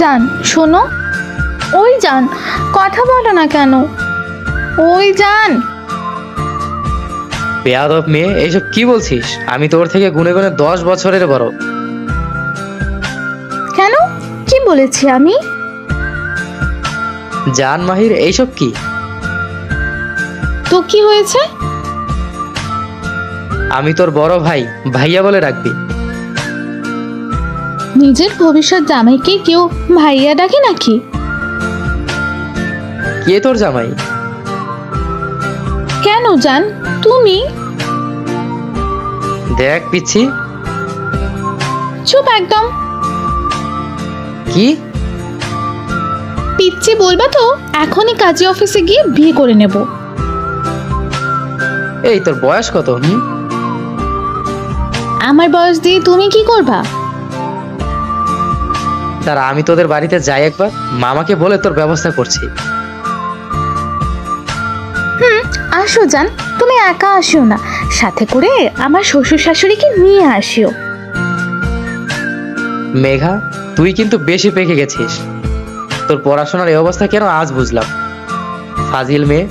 যান শোনো। ওই যান কথা বলো না কেন? ওই যান বেয়াদব মেয়ে এইসব কি বলছিস? আমি তোর থেকে গুনে গুনে দশ বছরের বড়। কেন? কি বলেছি আমি? জান মাহির এইসব কি? তো কি হয়েছে? আমি তোর বড় ভাই ভাইয়া বলে রাখবি নিজের ভবিষ্যৎ জামাইকে কেউ ভাইয়া ডাকে নাকি? কে তোর জামাই? কেন জান? তুমি? দেখ পিচ্ছি। চুপ একদম। কি? পিচ্ছি বলবা তো এখনই কাজী অফিসে গিয়ে বিয়ে করে নেব। এই তোর বয়স কত হুম? আমার বয়স দিয়ে তুমি কি করবা? তারা আমি তোদের বাড়িতে যাই একবার। মামাকে বলে তোর ব্যবস্থা করছি। আসো জান তুমি একা আসিও না। সাথে করে আমার শ্বশুর শাশুড়িকে নিয়ে আসিও। মেঘা তুই কিন্তু বেশি পেকে গেছিস। তোর পড়াশোনার এই অবস্থা কেন আজ বুঝলাম? ফাজিল মেয়ে।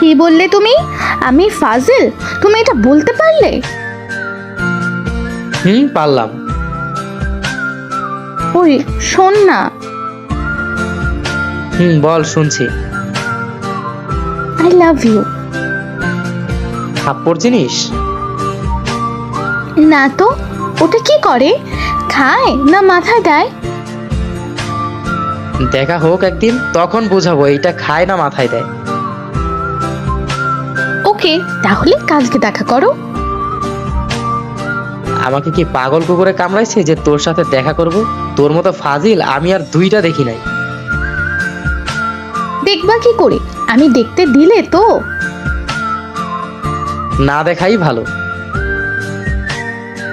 কি বললে তুমি? আমি ফাজিল? তুমি এটা বলতে পারলে? হুম পারলাম। ওই শোন না। হুম বল শুনছি। আই লাভ ইউ থাপ্পড় জিনিস? না তো ওটা কি করে? খায় না মাথায় দেয়? দেখা হোক একদিন তখন বুঝাবো এটা খায় না মাথায় দেয়। ওকে তাহলে কালকে দেখা করো। আমাকে কি পাগল কুকুরে কামড়াইছে যে তোর সাথে দেখা করব? তোর মতো ফাজিল আমি আর দুইটা দেখি নাই। দেখবা কি করে? আমি দেখতে দিলে তো। না দেখাই ভালো।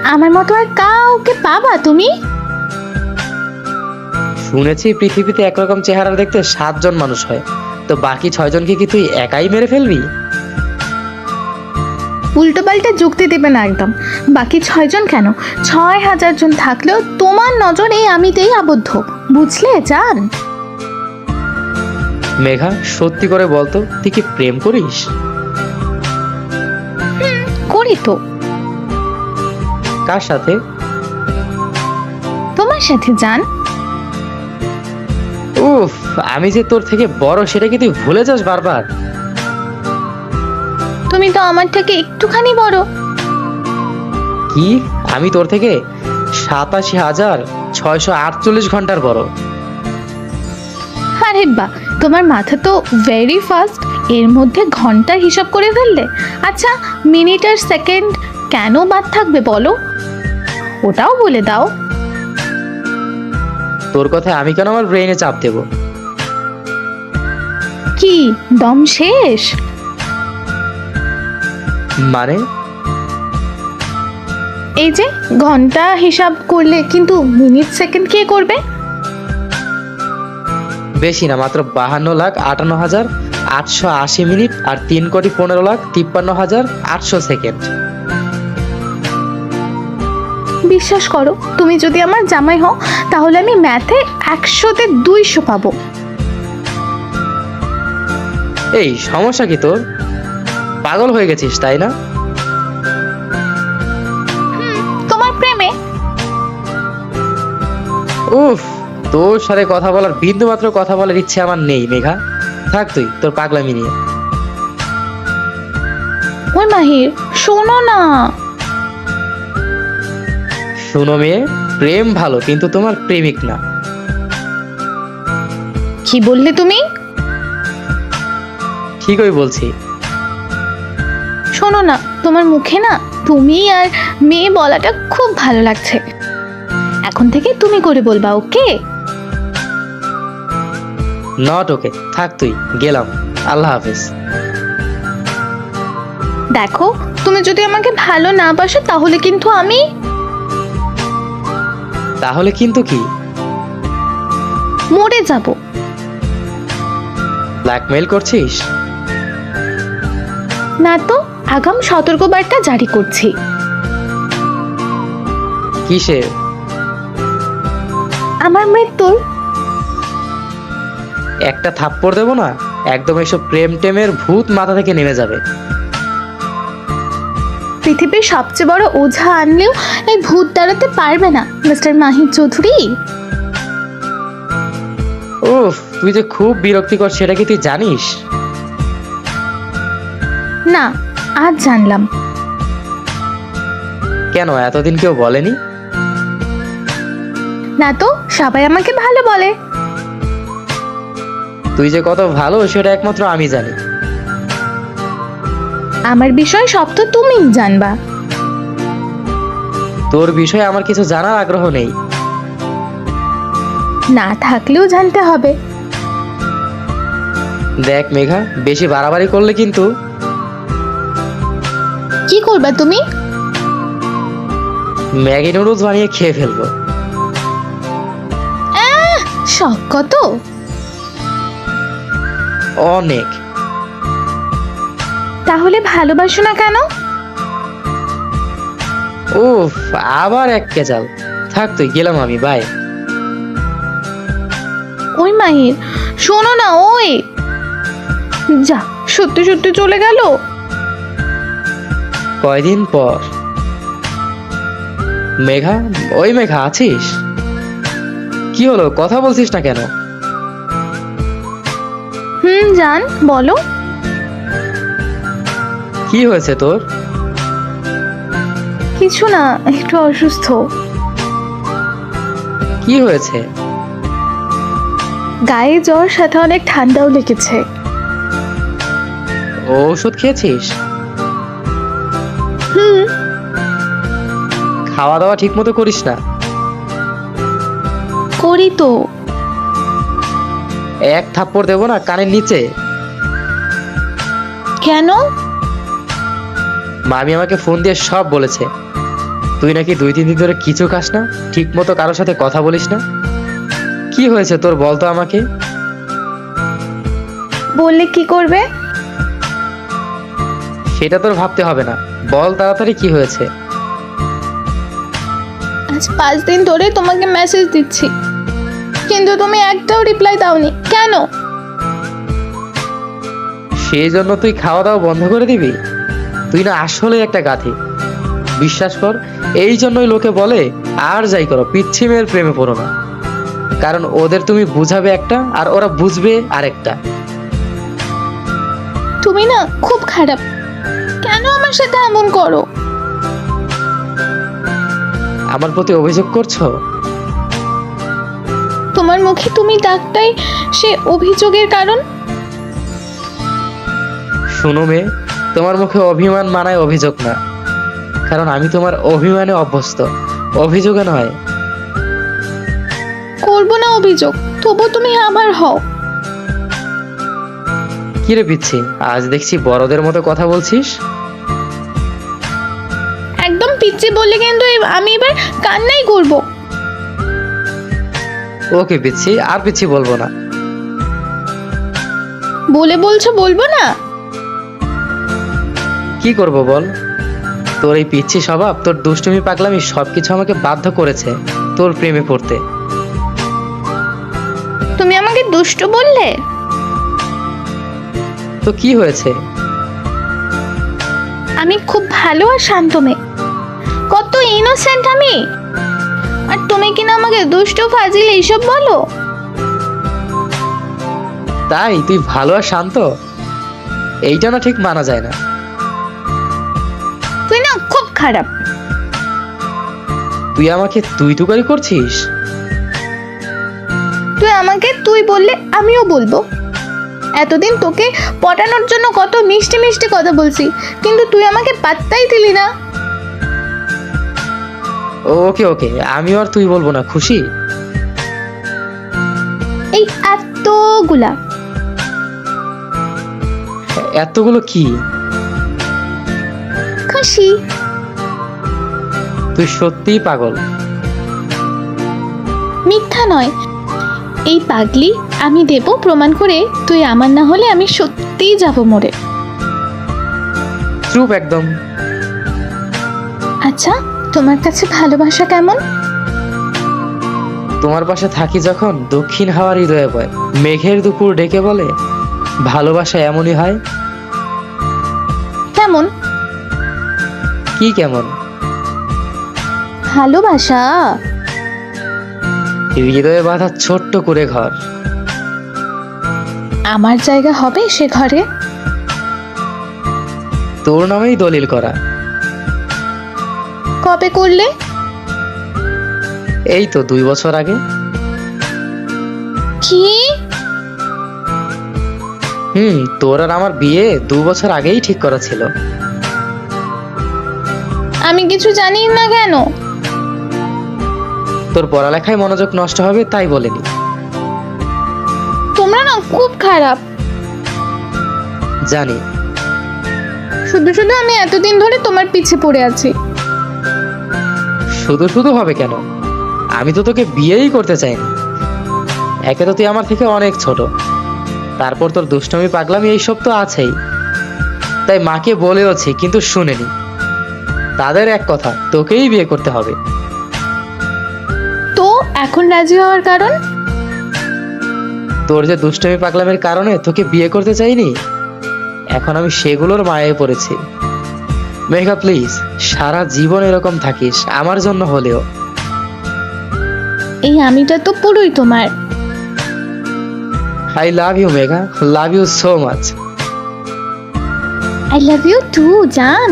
আমার মতো আর কাউকে পাবা তুমি? শুনেছি পৃথিবীতে একরকম চেহারা দেখতে সাতজন মানুষ হয়। তো বাকি ছয়জনকে কি তুই একাই মেরে ফেলবি? উল্টো পাল্টা যুক্তি দেবে না একদম। বাকি ছয়জন কেন? ছয় হাজার জন থাকলেও তোমার নজর এই আমিতেই আবদ্ধ। বুঝলে জান? মেঘা সত্যি করে বলতো তুই কি প্রেম করিস? করি তো। কার সাথে? তোমার সাথে যান উফ আমি যে তোর থেকে বড় সেটা কি তুই ভুলে যাস বারবার? তুমি তো আমার থেকে একটুখানি বড়। কি? আমি তোর থেকে সাতাশি হাজার ছয়শো আটচল্লিশ ঘণ্টার বড়। আরে বা তোমার মাথা তো ভেরি ফাস্ট এর মধ্যে ঘণ্টার হিসাব করে ফেললে। আচ্ছা মিনিট আর সেকেন্ড কেন বাদ থাকবে বলো? ওটাও বলে দাও। তোর কথায় আমি কেন আমার ব্রেইনে চাপ দেবো? কি দম শেষ? মানে? এই যে ঘণ্টা হিসাব করলে কিন্তু মিনিট সেকেন্ড কে করবে? বেশি না মাত্র বাহান্ন লাখ আটান্ন হাজার আটশো আশি মিনিট আর তিন কোটি পনেরো লাখ তিপ্পান্ন হাজার আটশো সেকেন্ড। বিশ্বাস করো তুমি যদি আমার জামাই হও তাহলে আমি ম্যাথে একশোতে দুইশো পাবো। এই সমস্যা কি তোর? পাগল হয়ে গেছিস তাই না? তোমার প্রেমে। উফ তোর সাথে কথা বলার বিন্দু মাত্র কথা বলার ইচ্ছে আমার নেই মেঘা। থাক তুই তোর পাগলামি নিয়ে। ওই মাহির শোনো না। শোনো মেয়ে প্রেম ভালো কিন্তু তোমার প্রেমিক না। কি বললে তুমি? ঠিকই বলছি। শোনো না তোমার মুখে না তুমি আর মেয়ে বলাটা খুব ভালো লাগছে। এখন থেকে তুমি করে বলবা ওকে? নট ওকে থাক তুই গেলাম আল্লাহ হাফেজ। দেখো তুমি যদি আমাকে ভালো না বাসো তাহলে কিন্তু আমি তাহলে কিন্তু কি? মরে যাব। ব্ল্যাকমেইল করছিস? না তো আগাম সতর্কবার্তা জারি করছি। কিসের? আমার মৃত্যুর? একটা থাপ্পড় দেবো না? একদম এসব প্রেম টেমের ভূত মাথা থেকে নেমে যাবে। পৃথিবীর সবচেয়ে বড় ওঝা আনলেও এই ভূত দাঁড়াতে পারবে না মিস্টার মাহির চৌধুরী। উফ তুই যে খুব বিরক্তিকর সেটা কি তুই জানিস? না আজ জানলাম। কেন? এতদিন কেউ বলেনি? না তো সবাই আমাকে ভালো বলে। তুই যে কত ভালো সেটা একমাত্র আমি জানি। আমার বিষয় সব তো তুমিই জানবা। তোর বিষয়ে আমার কিছু জানার আগ্রহ নেই। না থাকলেও জানতে হবে। দেখ মেঘা বেশি বাড়াবাড়ি করলে কিন্তু কি করবে তুমি? ম্যাগি নুডলস বানিয়ে খেয়ে ফেলব। শখ কত? অনেক। তাহলে ভালোবাসো না কেন? উফ আবার এক কেজাল থাক তুই গেলাম আমি বাই। ওই মাহির শোনো না ওই। যা সত্যি সত্যি চলে গেল? কয়দিন পর? মেঘা ওই মেঘা আছিস? কি হলো? কথা বলছিস না কেন? হুম জান বলো। কি হয়েছে তোর? কিছু না একটু অসুস্থ। কি হয়েছে? গায়ে জ্বর সাথে অনেক ঠান্ডাও লেগেছে। ঔষধ খেয়েছিস? খাওয়া দাওয়া ঠিক মতো করিস না। করি তো। এক থাপ্পড় দেবো না কানের নিচে। কেন? মামি আমাকে ফোন দিয়ে সব বলেছে। তুই নাকি দুই তিন দিন ধরে কিছু খাস না ঠিক মতো কারোর সাথে কথা বলিস না? কি হয়েছে তোর বলতো আমাকে। বললে কি করবে? সেটা তোর ভাবতে হবে না। বল তাড়াতাড়ি কি হয়েছে। আজ পাঁচ দিন ধরে তোমাকে মেসেজ দিচ্ছি। কিন্তু তুমি একটাও রিপ্লাই দাওনি। কেন? সেই জন্য তুই খাওয়া দাওয়া বন্ধ করে দিবি? তুই না আসলে একটা গাধি। বিশ্বাস কর এই জন্যই লোকে বলে আর যাই করো পিচ্ছিমের প্রেমে পড়ো না। কারণ ওদের তুমি বুঝাবে একটা আর ওরা বুঝবে আরেকটা। তুমি না খুব খারাপ। কেন আমার সাথে এমন করো? আমার প্রতি অভিযোগ করছ? তোমার মুখে তুমি ডাকটাই সে অভিযোগের কারণ? শুনো মেয়ে তোমার মুখে অভিমান মানায় অভিযোগ না। কারণ আমি তোমার অভিমানে অভ্যস্ত। অভিযোগে নয়। করব না অভিযোগ তবু তুমি আমার হও। কিরে পিচ্ছি আজ দেখছি বড়দের মতো কথা বলছিস? একদম পিচ্ছি বললে কিন্তু আমি এবার কান্নাই করব। ওকে পিচ্ছি আর পিচ্ছি বলব না। বলে বলছো বলব না? কি করব বল? তোর এই পিচ্ছি স্বভাব তোর দুষ্টুমি পাগলামি সবকিছু আমাকে বাধ্য করেছে তোর প্রেমে পড়তে। তুমি আমাকে দুষ্ট বললে? তো কি হয়েছে? আমি খুব ভালো আর শান্ত মেয়ে। কত ইনোসেন্ট আমি? আর তুমি কিনা আমাকে দুষ্ট ফাজিল এইসব বলো? তাই? তুই ভালো আর শান্ত? এইটা না ঠিক মানা যায় না। তুই না খুব খারাপ। তুই আমাকে তুই তুকারি করছিস? তুই আমাকে তুই বললে আমিও বলব। এতদিন তোকে পটানোর জন্য কত মিষ্টি মিষ্টি কথা বলছি কিন্তু তুই আমাকে পাত্তাই দিলি না। ওকে ওকে আমি আর তুই বলব না খুশি? এই এতগুলা। এতগুলো কি? খুশি। তুই সত্যিই পাগল। মিথ্যা নয়। এই পাগলি আমি দেব প্রমাণ করে তুই আমার না হলে আমি সত্যিই যাব মরে চুপ একদম। আচ্ছা তোমার কাছে ভালোবাসা কেমন? তোমার পাশে থাকি যখন দক্ষিণ হাওয়ার হৃদয়ে বয়। মেঘের দুপুর ডেকে বলে ভালোবাসা এমনই হয়? কেমন? কি কেমন? ভালোবাসা? হৃদয়ে বাঁধা ছোট্ট করে ঘর। আমার জায়গা হবে সে ঘরে? তোর নামেই দলিল করা। কবে করলে? এই তো দুই বছর আগে। কি? হুম তোর আর আমার বিয়ে দু বছর আগেই ঠিক করা ছিল। আমি কিছু জানি না কেন? তোর পড়ালেখায় মনোযোগ নষ্ট হবে তাই বলিনি। তোমরা না খুব খারাপ। জানি। শুধু শুধু আমি এতদিন ধরে তোমার পিছে পড়ে আছি। শুধু শুধু হবে কেন? আমি তো তোকে বিয়েই করতে চাইনি। একে তো তুই আমার থেকে অনেক ছোট। তারপর তোর দুষ্টমি পাগলামি এইসব তো আছেই। তাই মাকে বলেওছি কিন্তু শুনেনি। তাদের এক কথা তোকেই বিয়ে করতে হবে। তো এখন রাজি হওয়ার কারণ? তোর যে দুষ্টমি পাগলামের কারণে তোকে বিয়ে করতে চাইনি? এখন আমি সেগুলোর মায়ে পড়েছি। মেঘা প্লিজ সারা জীবন এরকম থাকিস আমার জন্য হলেও। এই আমিটা তো পুরোই তোমার। I love you Megha love you so much I love you too জান।